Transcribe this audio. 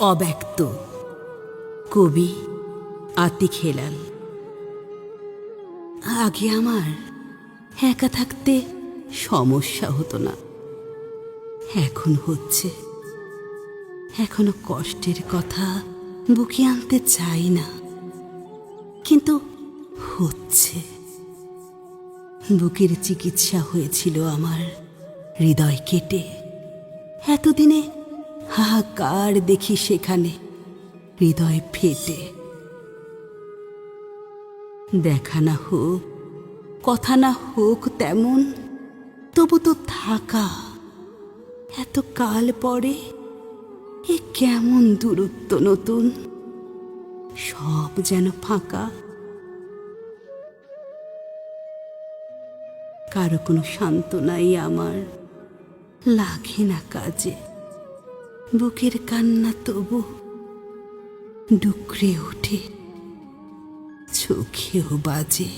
অব্যক্ত। কবি আতিক হেলাল। আগে আমার একা থাকতে সমস্যা হতো না। এখন হচ্ছে। এখনও কষ্টের কথা বুকে আনতে চাই না। কিন্তু হচ্ছে। বুকের চিকিৎসা হয়েছিল আমার হৃদয় কেটে। এতদিনে হাহাকার দেখি সেখানে। হৃদয় ফেটে। দেখা না হোক, কথা না হোক তেমন, তবু তো থাকা। এত কাল পরে এ কেমন দূরত্ব নতুন? সব যেন ফাঁকা। কারও কোনো সান্ত্বনাই আমার। লাগে না কাজে। বুকের কান্না তবু ডুকরে ওঠে চোখেও বাজে।